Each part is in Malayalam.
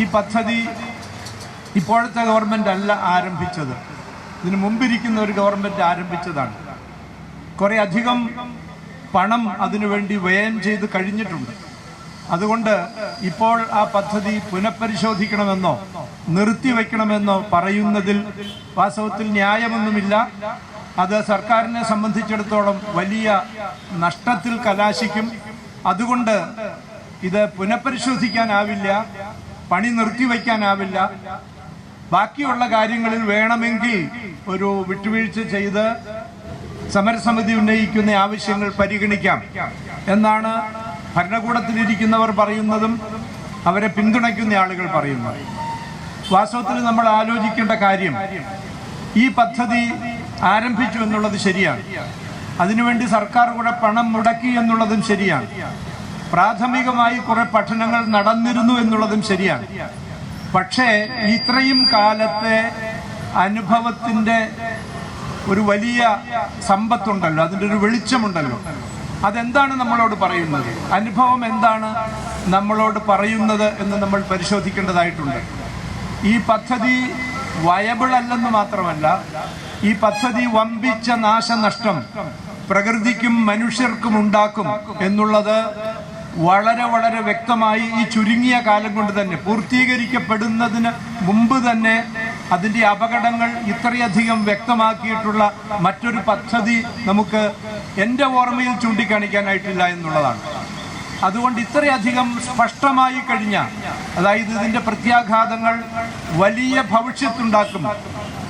ഈ പദ്ധതി ഇപ്പോഴത്തെ ഗവൺമെന്റ് അല്ല ആരംഭിച്ചത്. ഇതിന് മുമ്പിരിക്കുന്ന ഒരു ഗവൺമെന്റ് ആരംഭിച്ചതാണ്. കുറേ അധികം പണം അതിനുവേണ്ടി വ്യയം ചെയ്ത് കഴിഞ്ഞിട്ടുണ്ട്. അതുകൊണ്ട് ഇപ്പോൾ ആ പദ്ധതി പുനഃപരിശോധിക്കണമെന്നോ നിർത്തിവെക്കണമെന്നോ പറയുന്നതിൽ വാസ്തവത്തിൽ ന്യായമൊന്നുമില്ല. അത് സർക്കാരിനെ സംബന്ധിച്ചിടത്തോളം വലിയ നഷ്ടത്തിൽ കലാശിക്കും. അതുകൊണ്ട് ഇത് പുനഃപരിശോധിക്കാനാവില്ല. പണി നിർത്തിവെക്കാനാവില്ല ബാക്കിയുള്ള കാര്യങ്ങളിൽ വേണമെങ്കിൽ ഒരു വിട്ടുവീഴ്ച ചെയ്ത് സമരസമിതി ഉന്നയിക്കുന്ന ആവശ്യങ്ങൾ പരിഗണിക്കാം. എന്നാണ് ഭരണകൂടത്തിലിരിക്കുന്നവർ പറയുന്നതും അവരെ പിന്തുണയ്ക്കുന്ന ആളുകൾ പറയുന്നത്. വാസ്തവത്തിൽ നമ്മൾ ആലോചിക്കേണ്ട കാര്യം ഈ പദ്ധതി ആരംഭിച്ചു എന്നുള്ളത് ശരിയാണ്. അതിനുവേണ്ടി സർക്കാർ കൂടെ പണം മുടക്കി എന്നുള്ളതും ശരിയാണ്. പ്രാഥമികമായി കുറെ പഠനങ്ങൾ നടന്നിരുന്നു എന്നുള്ളതും ശരിയാണ്. പക്ഷേ ഇത്രയും കാലത്തെ അനുഭവത്തിന്റെ ഒരു വലിയ സമ്പത്തുണ്ടല്ലോ അതിന്റെ ഒരു വെളിച്ചമുണ്ടല്ലോ. അതെന്താണ് നമ്മളോട് പറയുന്നത്? അനുഭവം എന്താണ് നമ്മളോട് പറയുന്നത് എന്ന് നമ്മൾ പരിശോധിക്കേണ്ടതായിട്ടുണ്ട്. ഈ പദ്ധതി വയബിൾ അല്ലെന്ന് മാത്രമല്ല ഈ പദ്ധതി വമ്പിച്ച നാശനഷ്ടം പ്രകൃതിക്കും മനുഷ്യർക്കും ഉണ്ടാക്കും എന്നുള്ളത് വളരെ വളരെ വ്യക്തമായി ഈ ചുരുങ്ങിയ കാലം കൊണ്ട് തന്നെ പൂർത്തീകരിക്കപ്പെടുന്നതിന് മുമ്പ് തന്നെ അതിന്റെ അപകടങ്ങൾ ഇത്രയധികം വ്യക്തമാക്കിയിട്ടുള്ള മറ്റൊരു പദ്ധതി നമുക്ക് എന്റെ ഓർമ്മയിൽ ചൂണ്ടിക്കാണിക്കാനായിട്ടില്ല എന്നുള്ളതാണ്. അതുകൊണ്ട് ഇത്രയധികം സ്പഷ്ടമായി കഴിഞ്ഞ അതായത് ഇതിന്റെ പ്രത്യാഘാതങ്ങൾ വലിയ ഭവിഷ്യത്തുണ്ടാക്കും.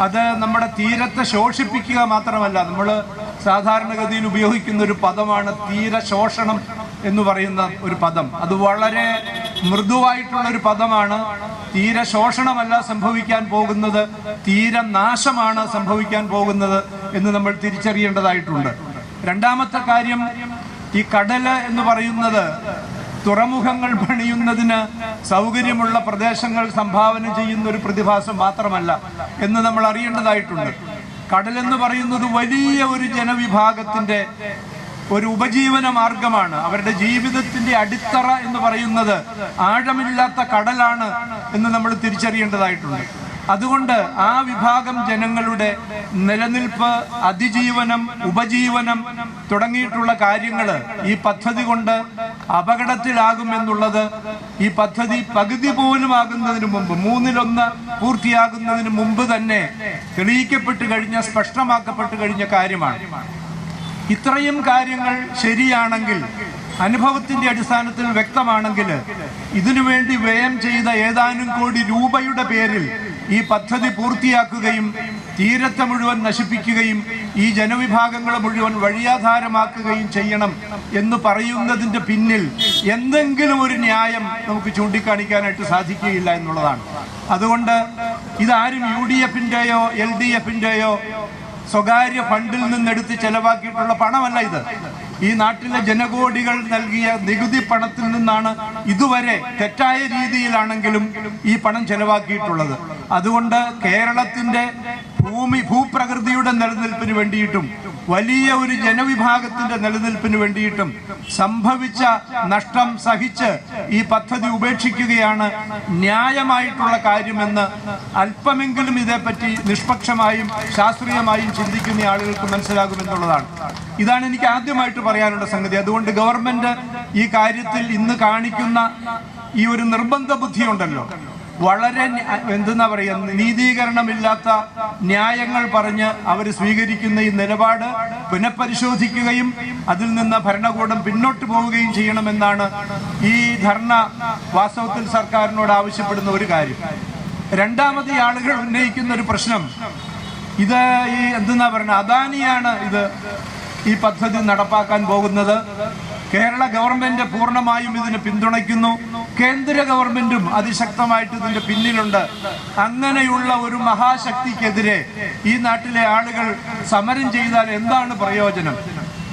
അത് നമ്മുടെ തീരത്തെ ശോഷിപ്പിക്കുക മാത്രമല്ല നമ്മൾ സാധാരണഗതിയിൽ ഉപയോഗിക്കുന്ന ഒരു പദമാണ് തീര ശോഷണം എന്ന് പറയുന്ന ഒരു പദം. അത് വളരെ മൃദുവായിട്ടുള്ള ഒരു പദമാണ്. തീരെ ശോഷണമല്ല സംഭവിക്കാൻ പോകുന്നത്. തീരെ നാശമാണ് സംഭവിക്കാൻ പോകുന്നത് എന്ന് നമ്മൾ തിരിച്ചറിയേണ്ടതായിട്ടുണ്ട്. രണ്ടാമത്തെ കാര്യം ഈ കടൽ എന്ന് പറയുന്നത് തുറമുഖങ്ങൾ പണിയുന്നതിന് സൗകര്യമുള്ള പ്രദേശങ്ങൾ സംഭാവന ചെയ്യുന്ന ഒരു പ്രതിഭാസം മാത്രമല്ല എന്ന് നമ്മൾ അറിയേണ്ടതായിട്ടുണ്ട്. കടലെന്ന് പറയുന്നത് വലിയ ഒരു ജനവിഭാഗത്തിന്റെ ഒരു ഉപജീവന മാർഗമാണ്. അവരുടെ ജീവിതത്തിന്റെ അടിത്തറ എന്ന് പറയുന്നത് ആഴമില്ലാത്ത കടലാണ് എന്ന് നമ്മൾ തിരിച്ചറിയേണ്ടതായിട്ടുണ്ട്. അതുകൊണ്ട് ആ വിഭാഗം ജനങ്ങളുടെ നിലനിൽപ്പ് അതിജീവനം ഉപജീവനം തുടങ്ങിയിട്ടുള്ള കാര്യങ്ങൾ ഈ പദ്ധതി കൊണ്ട് അപകടത്തിലാകുമെന്നുള്ളത് ഈ പദ്ധതി പകുതി പോലും ആകുന്നതിന് മുമ്പ് മൂന്നിലൊന്ന് പൂർത്തിയാകുന്നതിന് മുമ്പ് തന്നെ തെളിയിക്കപ്പെട്ട് കഴിഞ്ഞ സ്പഷ്ടമാക്കപ്പെട്ട് കഴിഞ്ഞ കാര്യമാണ്. ഇത്രയും കാര്യങ്ങൾ ശരിയാണെങ്കിൽ അനുഭവത്തിന്റെ അടിസ്ഥാനത്തിൽ വ്യക്തമാണെങ്കിൽ ഇതിനുവേണ്ടി വ്യയം ചെയ്ത ഏതാനും കോടി രൂപയുടെ പേരിൽ ഈ പദ്ധതി പൂർത്തിയാക്കുകയും തീരത്തെ മുഴുവൻ നശിപ്പിക്കുകയും ഈ ജനവിഭാഗങ്ങളെ മുഴുവൻ വഴിയാധാരമാക്കുകയും ചെയ്യണം എന്ന് പറയുന്നതിന്റെ പിന്നിൽ എന്തെങ്കിലും ഒരു ന്യായം നമുക്ക് ചൂണ്ടിക്കാണിക്കാനായിട്ട് സാധിക്കുകയില്ല എന്നുള്ളതാണ്. അതുകൊണ്ട് ഇതാരും യു ഡി എഫിന്റെയോ എൽ ഡി എഫിന്റെയോ സ്വകാര്യ ഫണ്ടിൽ നിന്നെടുത്ത് ചെലവാക്കിയിട്ടുള്ള പണമല്ല ഇത്. ഈ നാട്ടിലെ ജനകോടികൾ നൽകിയ നികുതി പണത്തിൽ നിന്നാണ് ഇതുവരെ തെറ്റായ രീതിയിലാണെങ്കിലും ഈ പണം ചെലവാക്കിയിട്ടുള്ളത്. അതുകൊണ്ട് കേരളത്തിന്റെ ഭൂമി ഭൂപ്രകൃതിയുടെ നിലനിൽപ്പിന് വേണ്ടിയിട്ടും വലിയ ഒരു ജനവിഭാഗത്തിന്റെ നിലനിൽപ്പിന് വേണ്ടിയിട്ടും സംഭവിച്ച നഷ്ടം സഹിച്ച് ഈ പദ്ധതി ഉപേക്ഷിക്കുകയാണ് ന്യായമായിട്ടുള്ള കാര്യമെന്ന് അല്പമെങ്കിലും ഇതേപ്പറ്റി നിഷ്പക്ഷമായും ശാസ്ത്രീയമായും ചിന്തിക്കുന്ന ആളുകൾക്ക് മനസ്സിലാകുമെന്നുള്ളതാണ്. ഇതാണ് എനിക്ക് ആദ്യമായിട്ട് പറയാനുള്ള സംഗതി. അതുകൊണ്ട് ഗവൺമെന്റ് ഈ കാര്യത്തിൽ ഇന്ന് കാണിക്കുന്ന ഈ ഒരു നിർബന്ധ ബുദ്ധിയുണ്ടല്ലോ വളരെ എന്തെന്നാ പറയുക നീതീകരണമില്ലാത്ത ന്യായങ്ങൾ പറഞ്ഞ് അവർ സ്വീകരിക്കുന്ന ഈ നിലപാട് പുനഃപരിശോധിക്കുകയും അതിൽ നിന്ന് ഭരണകൂടം പിന്നോട്ട് പോവുകയും ചെയ്യണമെന്നാണ് ഈ ധർണ വാസ്തവത്തിൽ സർക്കാരിനോട് ആവശ്യപ്പെടുന്ന ഒരു കാര്യം. രണ്ടാമത് ഈ ആളുകൾ ഉന്നയിക്കുന്ന ഒരു പ്രശ്നം. ഇത് ഈ എന്തെന്നാ പറയുന്നത് അദാനിയാണ് ഇത് ഈ പദ്ധതി നടപ്പാക്കാൻ പോകുന്നത്. കേരള ഗവൺമെന്റ് പൂർണമായും ഇതിന് പിന്തുണയ്ക്കുന്നു. കേന്ദ്ര ഗവൺമെന്റും അതിശക്തമായിട്ട് ഇതിന്റെ പിന്നിലുണ്ട്. അങ്ങനെയുള്ള ഒരു മഹാശക്തിക്കെതിരെ ഈ നാട്ടിലെ ആളുകൾ സമരം ചെയ്താൽ എന്താണ് പ്രയോജനം?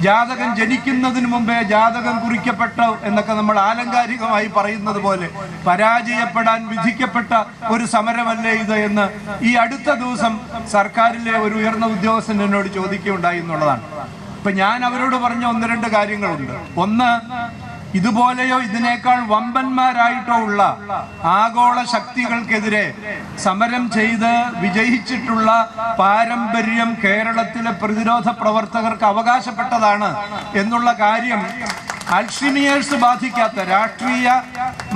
ജാതകം ജനിക്കുന്നതിന് മുമ്പേ ജാതകം കുറിക്കപ്പെട്ട എന്നൊക്കെ നമ്മൾ ആലങ്കാരികമായി പറയുന്നത് പോലെ പരാജയപ്പെടാൻ വിധിക്കപ്പെട്ട ഒരു സമരമല്ലേ ഇത് എന്ന് ഈ അടുത്ത ദിവസം സർക്കാരിലെ ഒരു ഉയർന്ന ഉദ്യോഗസ്ഥൻ എന്നോട് ചോദിക്കുകയുണ്ടായി എന്നുള്ളതാണ്. ഇപ്പൊ ഞാൻ അവരോട് പറഞ്ഞ ഒന്ന് രണ്ട് കാര്യങ്ങളുണ്ട്. ഒന്ന് ഇതുപോലെയോ ഇതിനേക്കാൾ വമ്പന്മാരായിട്ടോ ഉള്ള ആഗോള ശക്തികൾക്കെതിരെ സമരം ചെയ്ത് വിജയിച്ചിട്ടുള്ള പാരമ്പര്യം കേരളത്തിലെ പ്രതിരോധ പ്രവർത്തകർക്ക് അവകാശപ്പെട്ടതാണ് എന്നുള്ള കാര്യം അൽഷിമിയേഴ്സ് ബാധിക്കാത്ത രാഷ്ട്രീയ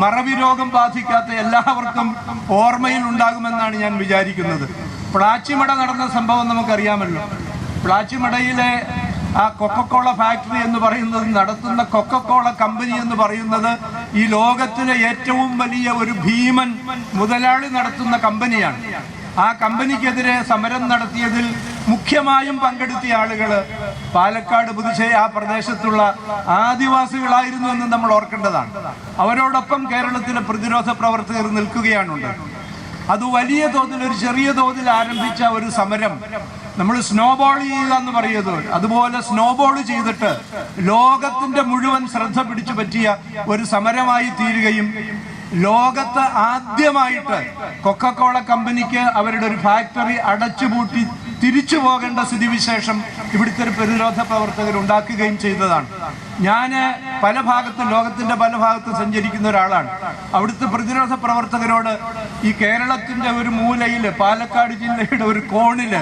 മറവി രോഗം ബാധിക്കാത്ത എല്ലാവർക്കും ഓർമ്മയിൽ ഉണ്ടാകുമെന്നാണ് ഞാൻ വിചാരിക്കുന്നത്. പ്ലാച്ചിമട നടന്ന സംഭവം നമുക്കറിയാമല്ലോ. പ്ലാച്ചിമടയിലെ ആ കൊക്കക്കോള ഫാക്ടറി എന്ന് പറയുന്നത് നടത്തുന്ന കൊക്കക്കോള കമ്പനി എന്ന് പറയുന്നത് ഈ ലോകത്തിലെ ഏറ്റവും വലിയ ഒരു ഭീമൻ മുതലാളി നടത്തുന്ന കമ്പനിയാണ്. ആ കമ്പനിക്കെതിരെ സമരം നടത്തിയതിൽ മുഖ്യമായും പങ്കെടുത്തിയ ആളുകൾ പാലക്കാട് പുതുശ്ശേരി ആ പ്രദേശത്തുള്ള ആദിവാസികളായിരുന്നു എന്ന് നമ്മൾ ഓർക്കേണ്ടതാണ്. അവരോടൊപ്പം കേരളത്തിലെ പ്രതിരോധ പ്രവർത്തകർ നിൽക്കുകയാണുണ്ട് അത് വലിയ തോതിൽ ഒരു ചെറിയ തോതിൽ ആരംഭിച്ച ഒരു സമരം. നമ്മൾ സ്നോബോൾ ചെയ്യുക എന്ന് പറയുന്നത് അതുപോലെ സ്നോബോൾ ചെയ്തിട്ട് ലോകത്തിന്റെ മുഴുവൻ ശ്രദ്ധ പിടിച്ചു പറ്റിയ ഒരു സമരമായി തീരുകയും ലോകത്ത് ആദ്യമായിട്ട് കൊക്കക്കോള കമ്പനിക്ക് അവരുടെ ഒരു ഫാക്ടറി അടച്ചുപൂട്ടി തിരിച്ചു പോകേണ്ട സ്ഥിതിവിശേഷം ഇവിടുത്തെ ഒരു പ്രതിരോധ പ്രവർത്തകർ ഉണ്ടാക്കുകയും ചെയ്തതാണ്. ഞാൻ പല ഭാഗത്തും ലോകത്തിന്റെ പല ഭാഗത്തും സഞ്ചരിക്കുന്ന ഒരാളാണ്. അവിടുത്തെ പ്രതിരോധ പ്രവർത്തകരോട് ഈ കേരളത്തിന്റെ ഒരു മൂലയിൽ പാലക്കാട് ജില്ലയുടെ ഒരു കോണിൽ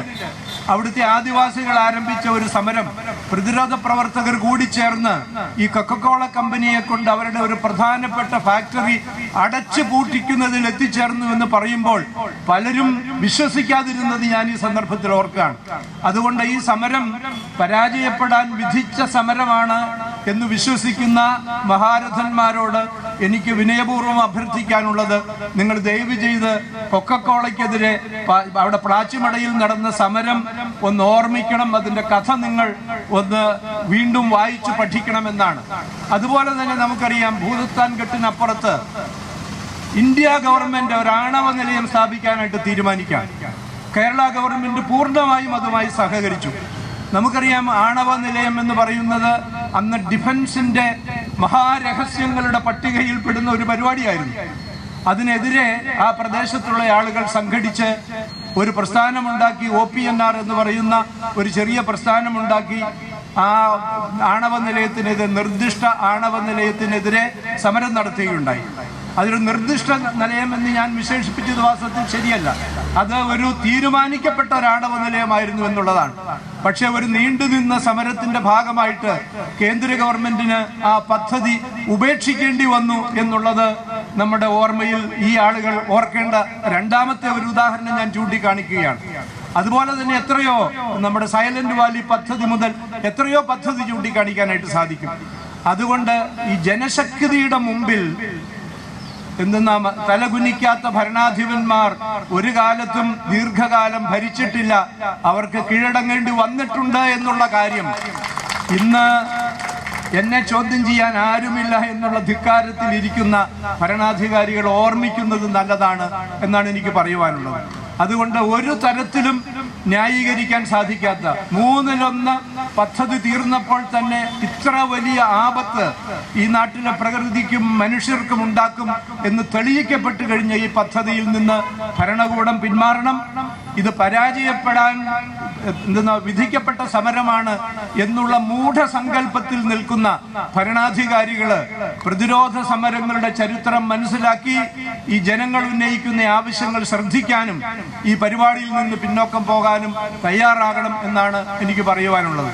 അവിടുത്തെ ആദിവാസികൾ ആരംഭിച്ച ഒരു സമരം പ്രതിരോധ പ്രവർത്തകർ കൂടി ചേർന്ന് ഈ കൊക്കക്കോള കമ്പനിയെ കൊണ്ട് അവരുടെ ഒരു പ്രധാനപ്പെട്ട ഫാക്ടറി അടച്ചു പൂട്ടിക്കുന്നതിൽ എത്തിച്ചേർന്നു എന്ന് പറയുമ്പോൾ പലരും വിശ്വസിക്കാതിരുന്നത് ഞാൻ ഈ സന്ദർഭത്തിൽ ഓർക്കുകയാണ്. അതുകൊണ്ട് ഈ സമരം പരാജയപ്പെടാൻ വിധിച്ച സമരമാണ് എന്ന് വിശ്വസിക്കുന്ന മഹാരഥന്മാരോട് എനിക്ക് വിനയപൂർവം അഭ്യർത്ഥിക്കാനുള്ളത് നിങ്ങൾ ദയവ് ചെയ്ത് കൊക്കക്കോളയ്ക്കെതിരെ അവിടെ പ്ലാച്ചിമടയിൽ നടന്ന സമരം ഒന്ന് ഓർമ്മിക്കണം. അതിന്റെ കഥ നിങ്ങൾ ഒന്ന് വീണ്ടും വായിച്ച് പഠിക്കണമെന്നാണ്. അതുപോലെ തന്നെ നമുക്കറിയാം ഭൂതത്താൻ കെട്ടിനപ്പുറത്ത് ഇന്ത്യ ഗവൺമെന്റ് ഒരു ആണവ നിലയം സ്ഥാപിക്കാനായിട്ട് തീരുമാനിക്കാം കേരള ഗവൺമെന്റ് പൂർണമായും അതുമായി സഹകരിച്ചു. നമുക്കറിയാം ആണവ നിലയം എന്ന് പറയുന്നത് അന്ന് ഡിഫൻസിന്റെ മഹാരഹസ്യങ്ങളുടെ പട്ടികയിൽ പെടുന്ന ഒരു പരിപാടിയായിരുന്നു. അതിനെതിരെ ആ പ്രദേശത്തുള്ള ആളുകൾ സംഘടിച്ച് ഒരു പ്രസ്ഥാനമുണ്ടാക്കി ഒ പി എൻ ആർ എന്ന് പറയുന്ന ഒരു ചെറിയ പ്രസ്ഥാനമുണ്ടാക്കി ആ ആണവ നിലയത്തിനെതിരെ നിർദ്ദിഷ്ട ആണവ നിലയത്തിനെതിരെ സമരം നടത്തുകയുണ്ടായി. അതൊരു നിർദ്ദിഷ്ട നിലയമെന്ന് ഞാൻ വിശേഷിപ്പിച്ചത് വാസ്തവത്തിൽ ശരിയല്ല. അത് ഒരു തീരുമാനിക്കപ്പെട്ട ഒരു ആണവ നിലയമായിരുന്നു എന്നുള്ളതാണ്. പക്ഷെ ഒരു നീണ്ടുനിന്ന സമരത്തിന്റെ ഭാഗമായിട്ട് കേന്ദ്ര ഗവൺമെന്റിന് ആ പദ്ധതി ഉപേക്ഷിക്കേണ്ടി വന്നു എന്നുള്ളത് നമ്മുടെ ഓർമ്മയിൽ ഈ ആളുകൾ ഓർക്കേണ്ട രണ്ടാമത്തെ ഒരു ഉദാഹരണം ഞാൻ ചൂണ്ടിക്കാണിക്കുകയാണ്. അതുപോലെ തന്നെ എത്രയോ നമ്മുടെ സൈലന്റ് വാലി പദ്ധതി മുതൽ എത്രയോ പദ്ധതി ചൂണ്ടിക്കാണിക്കാനായിട്ട് സാധിക്കും. അതുകൊണ്ട് ഈ ജനശക്തിയുടെ മുമ്പിൽ എന്തെന്നാ തലകുനിക്കാത്ത ഭരണാധിപന്മാർ ഒരു കാലത്തും ദീർഘകാലം ഭരിച്ചിട്ടില്ല. അവർക്ക് കീഴടങ്ങേണ്ടി വന്നിട്ടുണ്ട് എന്നുള്ള കാര്യം. ഇന്ന് എന്നെ ചോദ്യം ചെയ്യാൻ ആരുമില്ല എന്നുള്ള ധിക്കാരത്തിൽ ഇരിക്കുന്ന ഭരണാധികാരികൾ ഓർമ്മിക്കുന്നത് നല്ലതാണ് എന്നാണ് എനിക്ക് പറയുവാനുള്ളത്. അതുകൊണ്ട് ഒരു തരത്തിലും ന്യായീകരിക്കാൻ സാധിക്കാത്ത മൂന്നിലൊന്ന് പദ്ധതി തീർന്നപ്പോൾ തന്നെ ഇത്ര വലിയ ആപത്ത് ഈ നാട്ടിലെ പ്രകൃതിക്കും മനുഷ്യർക്കും ഉണ്ടാക്കും എന്ന് തെളിയിക്കപ്പെട്ടു കഴിഞ്ഞ ഈ പദ്ധതിയിൽ നിന്ന് ഭരണകൂടം പിന്മാറണം. ഇത് പരാജയപ്പെടാൻ എന്താ വിധിക്കപ്പെട്ട സമരമാണ് എന്നുള്ള മൂഢസങ്കല്പത്തിൽ നിൽക്കുന്ന ഭരണാധികാരികൾ പ്രതിരോധ സമരങ്ങളുടെ ചരിത്രം മനസ്സിലാക്കി ഈ ജനങ്ങൾ ഉന്നയിക്കുന്ന ആവശ്യങ്ങൾ ശ്രദ്ധിക്കാനും ഈ പരിപാടിയിൽ നിന്ന് പിന്നോക്കം പോകാനും തയ്യാറാകണം എന്നാണ് എനിക്ക് പറയുവാനുള്ളത്.